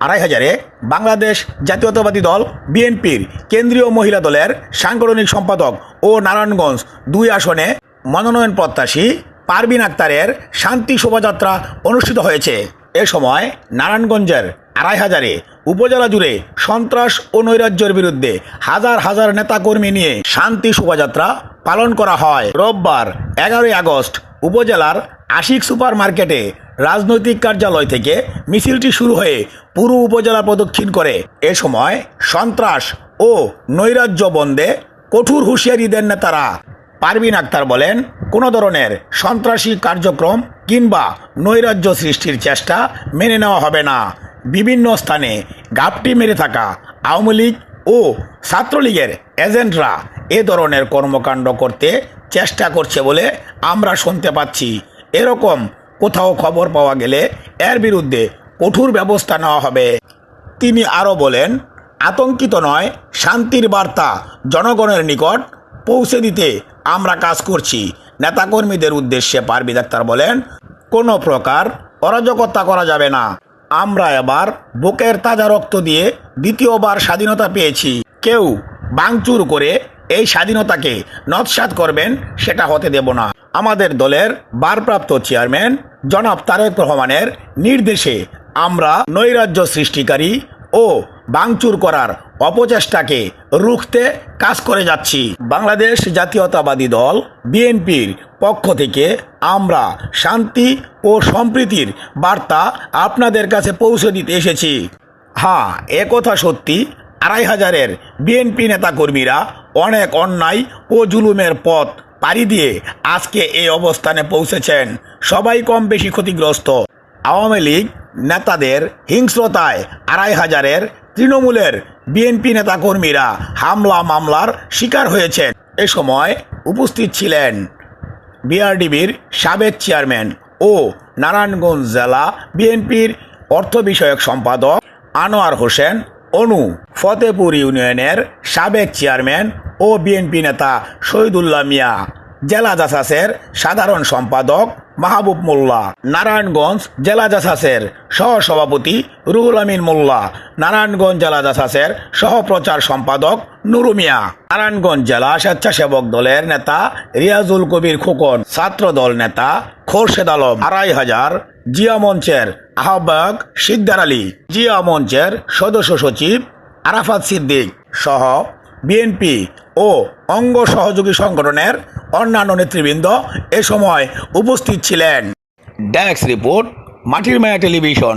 আড়াই হাজারে বাংলাদেশ জাতীয়তাবাদী দল বিএনপির কেন্দ্রীয় মহিলা দলের সাংগঠনিক সম্পাদক ও নারায়ণগঞ্জ দুই আসনে মনোনয়ন প্রত্যাশী পারবিন আক্তারের শান্তি শোভাযাত্রা অনুষ্ঠিত হয়েছে। এ সময় নারায়ণগঞ্জের আড়াই হাজারে উপজেলা জুড়ে সন্ত্রাস ও নৈরাজ্যের বিরুদ্ধে হাজার হাজার নেতাকর্মী নিয়ে শান্তি শোভাযাত্রা পালন করা হয়। রোববার এগারোই আগস্ট উপজেলার আশিক সুপার মার্কেটে রাজনৈতিক কার্যালয় থেকে মিছিলটি শুরু হয়ে পুরো উপজেলা প্রদক্ষিণ করে। এ সময় সন্ত্রাস ও নৈরাজ্য বন্ধে কঠোর হুঁশিয়ারি দেন নেতারা পারবিন আক্তার বলেন, কোনো ধরনের সন্ত্রাসী কার্যক্রম কিংবা নৈরাজ্য সৃষ্টির চেষ্টা মেনে নেওয়া হবে না। বিভিন্ন স্থানে গাপটি মেরে থাকা আওয়ামী লীগ ও ছাত্রলীগের এজেন্টরা এ ধরনের কর্মকাণ্ড করতে চেষ্টা করছে বলে আমরা শুনতে পাচ্ছি। এরকম কোথাও খবর পাওয়া গেলে এর বিরুদ্ধে কঠোর ব্যবস্থা নেওয়া হবে। তিনি আরও বলেন, আতঙ্কিত নয়, শান্তির বার্তা জনগণের নিকট পৌঁছে দিতে আমরা কাজ করছি। নেতাকর্মীদের উদ্দেশ্যে পারবি ডাক্তার বলেন, কোনো প্রকার অরাজকতা করা যাবে না। আমরা এবার বুকের তাজা রক্ত দিয়ে দ্বিতীয়বার স্বাধীনতা পেয়েছি। কেউ বাংচুর করে এই স্বাধীনতাকে নৎসাত করবেন সেটা হতে দেব না। আমাদের দলের ভারপ্রাপ্ত চেয়ারম্যান জনাব তারেক রহমানের নির্দেশে আমরা নৈরাজ্য সৃষ্টিকারী ও বাংচুর করার অপচেষ্টাকে রুখতে কাজ করে যাচ্ছি। বাংলাদেশ জাতীয়তাবাদী দল, বিএনপির পক্ষ থেকে আমরা শান্তি ও সম্প্রীতির বার্তা আপনাদের কাছে পৌঁছে দিতে এসেছি। হ্যাঁ একথা সত্যি, আড়াই হাজারের বিএনপি নেতাকর্মীরা অনেক অন্যায় ও জুলুমের পথ পাড়ি দিয়ে আজকে এই অবস্থানে পৌঁছেছেন সবাই কম বেশি ক্ষতিগ্রস্ত। আওয়ামী লীগ নেতাদের হিংস্রতায় আড়াই হাজারের তৃণমূলের বিএনপি নেতাকর্মীরা হামলা মামলার শিকার হয়েছেন। এ সময় উপস্থিত ছিলেন বিআরডিবির সাবেক চেয়ারম্যান ও নারায়ণগঞ্জ জেলা বিএনপির অর্থ বিষয়ক সম্পাদক আনোয়ার হোসেন অনু ফতেপুর ইউনিয়নের সাবেক চেয়ারম্যান ও বিএনপি নেতা শহীদুল্লাহ মিয়া। জেলা জাসাসের সাধারণ সম্পাদক মাহবুব মোল্লা। নারায়ণগঞ্জ জেলা জাসাসের সহসভাপতি রুহুল আমিন মোল্লা। নারায়ণগঞ্জ জেলা জাসাসের সহপ্রচার সম্পাদক নুরু মিয়া। নারায়ণগঞ্জ জেলা স্বেচ্ছাসেবক দলের নেতা রিয়াজুল কবির খোকন। ছাত্র দল নেতা খোরশেদ আলম, আড়াই হাজার, জিয়া মঞ্চের আহ্বায়ক সিদ্দার আলী, জিয়া মঞ্চের সদস্য সচিব আরাফাত সিদ্দিক সহ বিএনপি ও অঙ্গ সহযোগী সংগঠনের অন্যান্য নেতৃবৃন্দ এ সময় উপস্থিত ছিলেন। ড্যাক্স রিপোর্ট, মাটির মায়া টেলিভিশন।